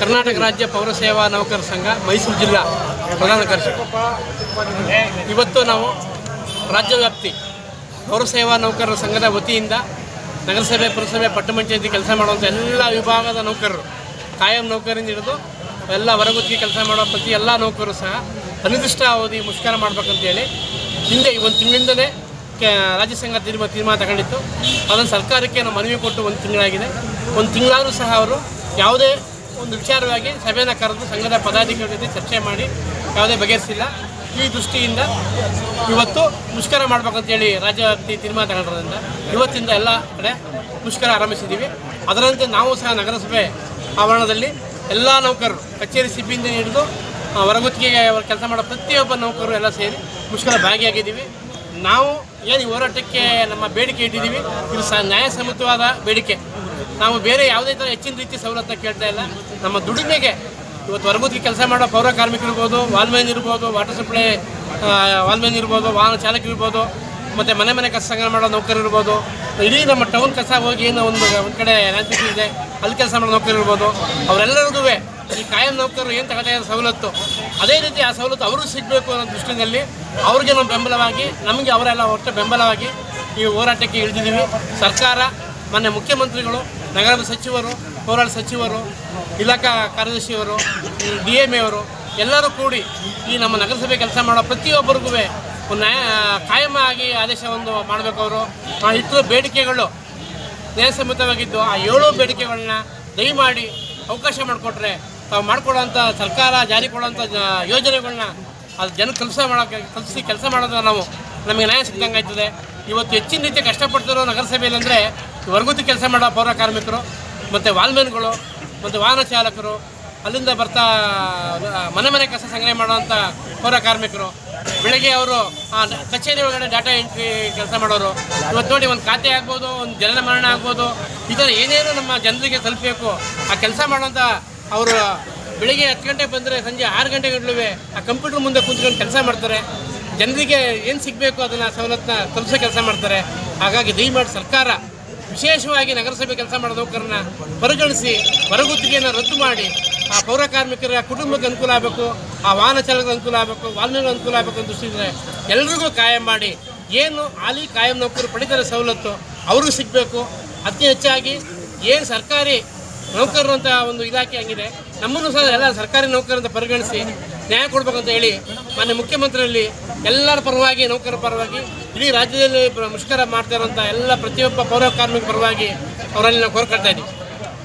ಕರ್ನಾಟಕ ರಾಜ್ಯ ಪೌರ ಸೇವಾ ನೌಕರ ಸಂಘ ಮೈಸೂರು ಜಿಲ್ಲಾ ಪ್ರಧಾನ ಕಾರ್ಯದರ್ಶಿ. ಇವತ್ತು ನಾವು ರಾಜ್ಯ ವ್ಯಾಪ್ತಿ ಪೌರ ಸೇವಾ ನೌಕರರ ಸಂಘದ ವತಿಯಿಂದ ನಗರಸಭೆ, ಪುರಸಭೆ, ಪಟ್ಟಣ ಪಂಚಾಯತಿ ಕೆಲಸ ಮಾಡುವಂಥ ಎಲ್ಲ ವಿಭಾಗದ ನೌಕರರು ಕಾಯಂ ನೌಕರಿಂದ ಹಿಡಿದು ಎಲ್ಲ ಹೊರಗುತ್ತಿಗೆ ಕೆಲಸ ಮಾಡೋ ಪ್ರತಿ ಎಲ್ಲ ನೌಕರರು ಸಹ ಅನಿರ್ದಿಷ್ಟ ಅವಧಿ ಮುಷ್ಕರ ಮಾಡ್ಬೇಕಂತೇಳಿ ಹಿಂದೆ ಒಂದು ತಿಂಗಳಿಂದಲೇ ರಾಜ್ಯ ಸಂಘ ತೀರ್ಮಾನ ತೀರ್ಮಾನ ತಗೊಂಡಿತ್ತು. ಅದನ್ನು ಸರ್ಕಾರಕ್ಕೆ ನಾವು ಮನವಿ ಕೊಟ್ಟು ಒಂದು ತಿಂಗಳಾಗಿದೆ. ಒಂದು ತಿಂಗಳಾದರೂ ಸಹ ಅವರು ಯಾವುದೇ ಒಂದು ವಿಚಾರವಾಗಿ ಸಭೆಯನ್ನು ಕರೆದು ಸಂಘದ ಪದಾಧಿಕಾರಿ ಜೊತೆ ಚರ್ಚೆ ಮಾಡಿ ಯಾವುದೇ ಬಗೆಹರಿಸಿಲ್ಲ. ಈ ದೃಷ್ಟಿಯಿಂದ ಇವತ್ತು ಮುಷ್ಕರ ಮಾಡ್ಬೇಕಂತೇಳಿ ರಾಜ್ಯ ವ್ಯಾಪ್ತಿ ತೀರ್ಮಾನ ತಗೊಂಡ್ರಿಂದ ಇವತ್ತಿಂದ ಎಲ್ಲ ಕಡೆ ಮುಷ್ಕರ ಆರಂಭಿಸಿದ್ದೀವಿ. ಅದರಂತೆ ನಾವು ಸಹ ನಗರಸಭೆ ಆವರಣದಲ್ಲಿ ಎಲ್ಲ ನೌಕರರು, ಕಚೇರಿ ಸಿಬ್ಬಂದಿ ಹಿಡಿದು ಹೊರಗುತ್ತಿಗೆ ಕೆಲಸ ಮಾಡೋ ಪ್ರತಿಯೊಬ್ಬ ನೌಕರರು ಎಲ್ಲ ಸೇರಿ ಮುಷ್ಕರ ಭಾಗಿಯಾಗಿದ್ದೀವಿ. ನಾವು ಏನು ಹೋರಾಟಕ್ಕೆ ನಮ್ಮ ಬೇಡಿಕೆ ಇಟ್ಟಿದ್ದೀವಿ, ಇದು ಸ ನ್ಯಾಯಸಮ್ಮತವಾದ ಬೇಡಿಕೆ. ನಾವು ಬೇರೆ ಯಾವುದೇ ಥರ ಹೆಚ್ಚಿನ ರೀತಿ ಸವಲತ್ತು ಕೇಳ್ತಾ ಇಲ್ಲ. ನಮ್ಮ ದುಡಿಮೆಗೆ ಇವತ್ತು ಹೊರಗುತ್ತಿಗೆ ಕೆಲಸ ಮಾಡೋ ಪೌರ ಕಾರ್ಮಿಕರಿರ್ಬೋದು ವಾಲ್ಮೈನ್ ಇರ್ಬೋದು, ವಾಟರ್ ಸಪ್ಲೈ ವಾಲ್ಮೈನ್ ಇರ್ಬೋದು, ವಾಹನ ಚಾಲಕ ಇರ್ಬೋದು, ಮತ್ತು ಮನೆ ಮನೆ ಕಸ ಸಂಗ್ರಹ ಮಾಡೋ ನೌಕರರು ಇರ್ಬೋದು, ಇಡೀ ನಮ್ಮ ಟೌನ್ ಕಸ ಹೋಗಿ ಏನೋ ಒಂದು ಒಂದು ಕಡೆ ಇದೆ, ಅಲ್ಲಿ ಕೆಲಸ ಮಾಡೋ ನೌಕರರು ಇರ್ಬೋದು ಅವರೆಲ್ಲರಿಗೂ ಈ ಕಾಯಂ ನೌಕರರು ಏನು ತಗೊಳ್ತಾ ಸವಲತ್ತು, ಅದೇ ರೀತಿ ಆ ಸವಲತ್ತು ಅವ್ರಿಗೂ ಸಿಗಬೇಕು ಅನ್ನೋ ದೃಷ್ಟಿಯಲ್ಲಿ ಅವ್ರಿಗೆ ನಾವು ಬೆಂಬಲವಾಗಿ, ನಮಗೆ ಅವರೆಲ್ಲ ಒಟ್ಟು ಬೆಂಬಲವಾಗಿ ಈ ಹೋರಾಟಕ್ಕೆ ಇಳಿದಿದ್ದೀವಿ. ಸರ್ಕಾರ ಮೊನ್ನೆ ಮುಖ್ಯಮಂತ್ರಿಗಳು, ನಗರದ ಸಚಿವರು ಹೋರಾಟ ಸಚಿವರು, ಇಲಾಖಾ ಕಾರ್ಯದರ್ಶಿಯವರು ಡಿ ಎಂ ಎವರು ಎಲ್ಲರೂ ಕೂಡಿ ಈ ನಮ್ಮ ನಗರಸಭೆ ಕೆಲಸ ಮಾಡೋ ಪ್ರತಿಯೊಬ್ಬರಿಗೂ ನ್ಯಾಯ ಕಾಯಮ ಆಗಿ ಆದೇಶ ಒಂದು ಮಾಡಬೇಕು ಅವರು. ಇಟ್ಟರು ಬೇಡಿಕೆಗಳು ನ್ಯಾಯಸಮ್ಮತವಾಗಿದ್ದು ಆ ಏಳು ಬೇಡಿಕೆಗಳನ್ನ ದಯಮಾಡಿ ಅವಕಾಶ ಮಾಡಿಕೊಟ್ರೆ ತಾವು ಮಾಡಿಕೊಡೋಂಥ ಸರ್ಕಾರ, ಜಾರಿ ಕೊಡೋಂಥ ಯೋಜನೆಗಳನ್ನ ಅದು ಜನ ಕೆಲಸ ಮಾಡೋಕ್ಕೆ ಕಲಿಸಿ ಕೆಲಸ ಮಾಡೋದು ನಾವು ನಮಗೆ ನ್ಯಾಯ ಸಿಕ್ಕಂಗೆ ಆಯ್ತದೆ ಇವತ್ತು ಹೆಚ್ಚಿನ ರೀತಿ ಕಷ್ಟಪಡ್ತಿರೋ ನಗರಸಭೆಯಲ್ಲಿ ಅಂದರೆ ಹೊರಗುತ್ತಿ ಕೆಲಸ ಮಾಡೋ ಪೌರ ಕಾರ್ಮಿಕರು, ಮತ್ತು ವಾಲ್ಮೆನ್ಗಳು, ಮತ್ತು ವಾಹನ ಚಾಲಕರು, ಅಲ್ಲಿಂದ ಬರ್ತಾ ಮನೆ ಮನೆ ಕಸ ಸಂಗ್ರಹ ಮಾಡುವಂಥ ಪೌರ ಕಾರ್ಮಿಕರು, ಬೆಳಗ್ಗೆ ಅವರು ಕಚೇರಿ ಒಳಗಡೆ ಡಾಟಾ ಎಂಟ್ರಿ ಕೆಲಸ ಮಾಡೋರು, ಇವತ್ತು ನೋಡಿ ಒಂದು ಖಾತೆ ಆಗ್ಬೋದು, ಒಂದು ಜನನ ಮರಣ ಆಗ್ಬೋದು, ಈ ಥರ ಏನೇನು ನಮ್ಮ ಜನರಿಗೆ ತಲುಪಬೇಕು. ಆ ಕೆಲಸ ಮಾಡುವಂಥ ಅವರು ಬೆಳಿಗ್ಗೆ ಹತ್ತು ಗಂಟೆ ಬಂದರೆ ಸಂಜೆ ಆರು ಗಂಟೆಗಳುವೆ ಆ ಕಂಪ್ಯೂಟರ್ ಮುಂದೆ ಕುಂತ್ಕೊಂಡು ಕೆಲಸ ಮಾಡ್ತಾರೆ. ಜನರಿಗೆ ಏನು ಸಿಗಬೇಕು ಅದನ್ನು ಸವಲತ್ತನ್ನ ತಲುಪಿಸೋ ಕೆಲಸ ಮಾಡ್ತಾರೆ. ಹಾಗಾಗಿ ದಯಮಾಡಿ ಸರ್ಕಾರ ವಿಶೇಷವಾಗಿ ನಗರಸಭೆ ಕೆಲಸ ಮಾಡೋ ನೌಕರನ್ನ ಪರಿಗಣಿಸಿ ಹೊರಗುತ್ತಿಗೆಯನ್ನು ರದ್ದು ಮಾಡಿ, ಆ ಪೌರ ಕಾರ್ಮಿಕರ ಕುಟುಂಬಕ್ಕೆ ಅನುಕೂಲ ಆಗಬೇಕು, ಆ ವಾಹನ ಚಾಲಕರಿಗೆ ಅನುಕೂಲ ಆಗಬೇಕು ವಾಹನಗಳ ಅನುಕೂಲ ಆಗಬೇಕು ಅಂತ ದೃಷ್ಟಿಯಿಂದ ಎಲ್ರಿಗೂ ಕಾಯಂ ಮಾಡಿ. ಏನು ಹಾಲಿ ಕಾಯಂ ನೌಕರರು ಪಡಿತಾರೆ ಸವಲತ್ತು, ಅವ್ರಿಗೂ ಸಿಗಬೇಕು. ಅತಿ ಹೆಚ್ಚಾಗಿ ಏನು ಸರ್ಕಾರಿ ನೌಕರರು ಅಂತ ಒಂದು ಇಲಾಖೆ ಆಗಿದೆ ನಮ್ಮನ್ನು ಸಹ ಎಲ್ಲ ಸರ್ಕಾರಿ ನೌಕರಂತ ಪರಿಗಣಿಸಿ ನ್ಯಾಯ ಕೊಡ್ಬೇಕಂತ ಹೇಳಿ, ಮಾನ್ಯ ಮುಖ್ಯಮಂತ್ರಿಯಲ್ಲಿ ಎಲ್ಲರ ಪರವಾಗಿ, ನೌಕರರ ಪರವಾಗಿ ಇಡೀ ರಾಜ್ಯದಲ್ಲಿ ಮುಷ್ಕರ ಮಾಡ್ತಾ ಇರುವಂಥ ಎಲ್ಲ ಪ್ರತಿಯೊಬ್ಬ ಪೌರ ಕಾರ್ಮಿಕ ಪರವಾಗಿ ಅವರಲ್ಲಿ ನಾವು ಕೋರ್ಕೊಳ್ತಾ ಇದ್ದೀವಿ.